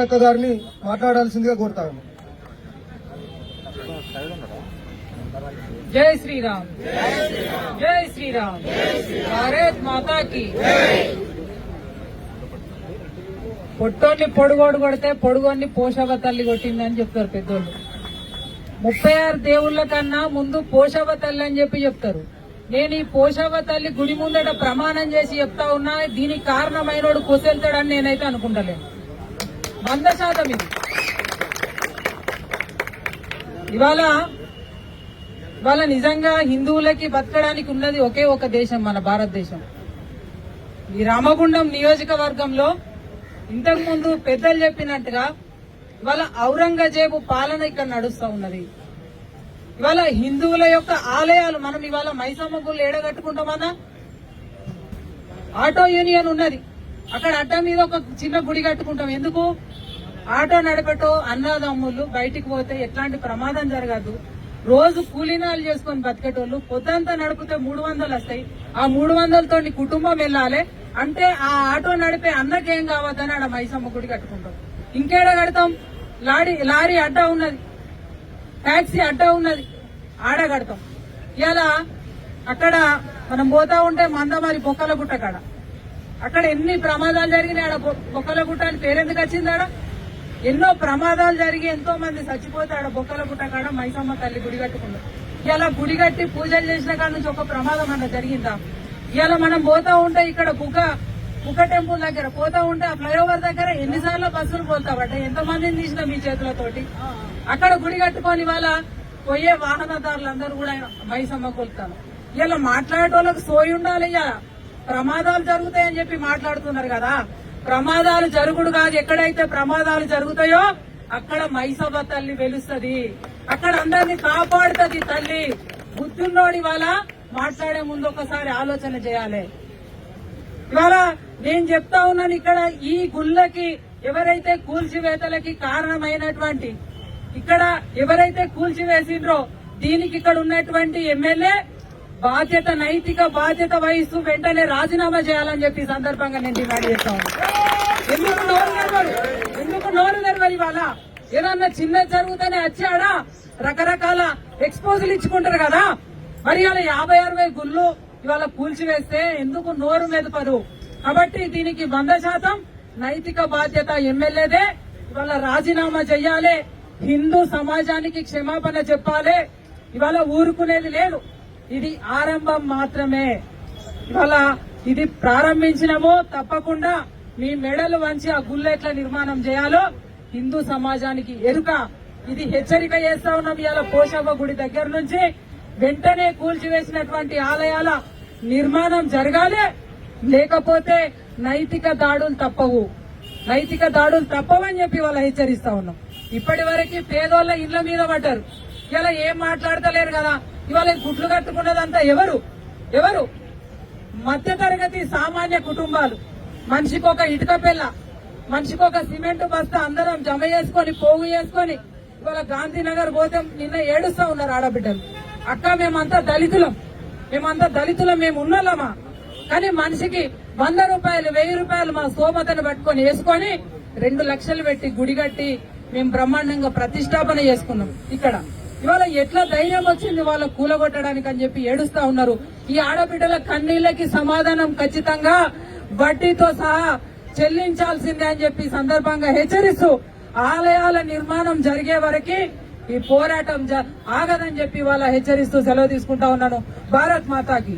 కళ్యాణక్క గారిని మాట్లాడాల్సిందిగా కోరుతాను జై శ్రీరామ్. జై శ్రీరామ్. భారత్ మాతాకి పొట్టోని పొడుగోడు కొడితే పొడుగోని పోషవ తల్లి కొట్టిందని చెప్తారు పెద్దోళ్ళు. ముప్పై ఆరు దేవుళ్ళ కన్నా ముందు పోషవ తల్లి అని చెప్పి చెప్తారు. నేను ఈ పోషవ తల్లి గుడి ముందట ప్రమాణం చేసి చెప్తా ఉన్నా దీనికి కారణమైనోడు కుసెళ్తాడని నేనైతే అనుకుంటలేను. వంద శాతం ఇది. ఇవాళ ఇవాళ నిజంగా హిందువులకి బతకడానికి ఉన్నది ఒకే ఒక దేశం మన భారతదేశం. ఈ రామగుండం నియోజకవర్గంలో ఇంతకుముందు పెద్దలు చెప్పినట్టుగా ఇవాళ ఔరంగజేబు పాలన ఇక్కడ నడుస్తూ ఉన్నది. ఇవాళ హిందువుల యొక్క ఆలయాలు మనం ఇవాళ మైసమ్మ గుళ్ళు ఏడగట్టుకుంటామన్నా? ఆటో యూనియన్ ఉన్నది. అక్కడ అడ్డ మీద ఒక చిన్న గుడి కట్టుకుంటాం. ఎందుకు? ఆటో నడపటో అన్నదమ్ములు బయటికి పోతే ఎట్లాంటి ప్రమాదం జరగదు. రోజు కూలీనాలు చేసుకొని బతికేటోళ్ళు పొద్దంతా నడిపితే మూడు వందలు వస్తాయి. ఆ మూడు వందలతో కుటుంబం వెళ్ళాలి. అంటే ఆ ఆటో నడిపే అన్నకేం కావద్దని ఆడ మైసమ్మ గుడి కట్టుకుంటాం. ఇంకేడ కడతాం? లారీ లారీ అడ్డ ఉన్నది. టాక్సీ అడ్డ ఉన్నది. ఆడ కడతాం. ఇలా అక్కడ మనం పోతా ఉంటే మందమారి బొక్కల గుట్ట కాడ. అక్కడ ఎన్ని ప్రమాదాలు జరిగినాయి ఆడ బొ- బొక్కల గుట్ట అని పేరెందుకు వచ్చింది ఆడ? ఎన్నో ప్రమాదాలు జరిగి ఎంతో మంది చచ్చిపోతే ఆడ బొక్కల గుట్ట కాడ మైసమ్మ తల్లి గుడి కట్టుకున్నారు ఇలా గుడి కట్టి పూజలు చేసిన కాడ నుంచి ఒక ప్రమాదం అన్న జరిగిందా? ఇలా మనం పోతా ఉంటే ఇక్కడ బుగ్గ బుగ్గ టెంపుల్ దగ్గర పోతా ఉంటే ఆ ఫ్లైఓవర్ దగ్గర ఎన్నిసార్లు బస్సులు పోతాబట్ట ఎంత మందిని తీసిన మీ చేతులతోటి? అక్కడ గుడి కట్టుకొని వాళ్ళ పోయే వాహనదారులందరూ కూడా మైసమ్మ కొలుతారు. ఇలా మాట్లాడేటోళ్ళకి సోయి ఉండాలి ఇక ప్రమాదాలు జరుగుతాయని చెప్పి మాట్లాడుతున్నారు కదా. ప్రమాదాలు జరుగుడు కాదు. ఎక్కడైతే ప్రమాదాలు జరుగుతాయో అక్కడ మైసమ్మ తల్లి వెలుస్తది. అక్కడ అందరిని కాపాడుతుంది తల్లి. బుద్ధున్నోడి ఇవాళ మాట్లాడే ముందు ఒకసారి ఆలోచన చేయాలి. ఇవాళ నేను చెప్తా ఉన్నాను ఇక్కడ ఈ గుళ్ళకి ఎవరైతే కూల్చివేతలకి కారణమైనటువంటి ఇక్కడ ఎవరైతే కూల్చివేసిండ్రో దీనికి ఇక్కడ ఉన్నటువంటి ఎమ్మెల్యే బాధ్యత నైతిక బాధ్యత వహిస్తూ వెంటనే రాజీనామా చేయాలని చెప్పి సందర్భంగా నేను డిమాండ్ చేస్తాను ఎందుకు నోరు తెరవరు? ఎందుకు నోరు తెరవరు ఇవాళ? ఏదన్నా చిన్న జరుగుతూనే వచ్చాడా? రకరకాల ఎక్స్పోజులు ఇచ్చుకుంటారు కదా. మరి ఇవాళ యాభై అరవై గుళ్ళు ఇవాళ కూల్చివేస్తే ఎందుకు నోరు మెదపరు కాబట్టి దీనికి వంద శాతం నైతిక బాధ్యత ఎమ్మెల్యేదే. ఇవాళ రాజీనామా చెయ్యాలి హిందూ సమాజానికి క్షమాపణ చెప్పాలి. ఇవాళ ఊరుకునేది లేదు. ఇది ఆరంభం మాత్రమే. ఇవాళ ఇది ప్రారంభించినమో తప్పకుండా మీ మెడలు వంచి ఆ గుళ్ళు ఎట్లా నిర్మాణం చేయాలో హిందూ సమాజానికి ఎరుక. ఇది హెచ్చరిక చేస్తా ఉన్నాం ఇవాళ పోషవ్వ గుడి దగ్గర నుంచి. వెంటనే కూల్చివేసినటువంటి ఆలయాల నిర్మాణం జరగాలి. లేకపోతే నైతిక దాడులు తప్పవు. నైతిక దాడులు తప్పవని చెప్పి వాళ్ళ హెచ్చరిస్తా ఉన్నాం. ఇప్పటి వరకు పేదోళ్ళ ఇళ్ళ మీద పడ్డారు. ఇలా ఏం మాట్లాడతలేరు కదా? ఇవాళ గుడ్లు కట్టుకున్నదంతా ఎవరు? ఎవరు? మధ్య తరగతి సామాన్య కుటుంబాలు. మనిషికి ఒక ఇటుక పిల్ల మనిషికి ఒక సిమెంట్ బస్తా అందరం జమ చేసుకొని పోగు చేసుకొని ఇవాళ గాంధీనగర్ పోతే నిన్న ఏడుస్తా ఉన్నారు ఆడబిడ్డలు. అక్క మేమంతా దళితులం. మేమంతా దళితులం మేము ఉన్నలమా కానీ మనిషికి వంద రూపాయలు వెయ్యి రూపాయలు మా సోమతను పట్టుకొని వేసుకొని రెండు లక్షలు పెట్టి గుడి కట్టి మేము బ్రహ్మాండంగా ప్రతిష్టాపన చేసుకున్నాం ఇక్కడ. ఇవాళ ఎట్లా ధైర్యం వచ్చింది వాళ్ళ కూలగొట్టడానికి అని చెప్పి ఏడుస్తా ఉన్నారు. ఈ ఆడబిడ్డల కన్నీళ్ళకి సమాధానం ఖచ్చితంగా వడ్డీతో సహా చెల్లించాల్సిందే అని చెప్పి సందర్భంగా హెచ్చరిస్తూ ఆలయాల నిర్మాణం జరిగే వరకు ఈ పోరాటం జ- ఆగదని చెప్పి వాళ్ళ హెచ్చరిస్తూ సెలవు తీసుకుంటా ఉన్నాను. భారత్ మాతాకి.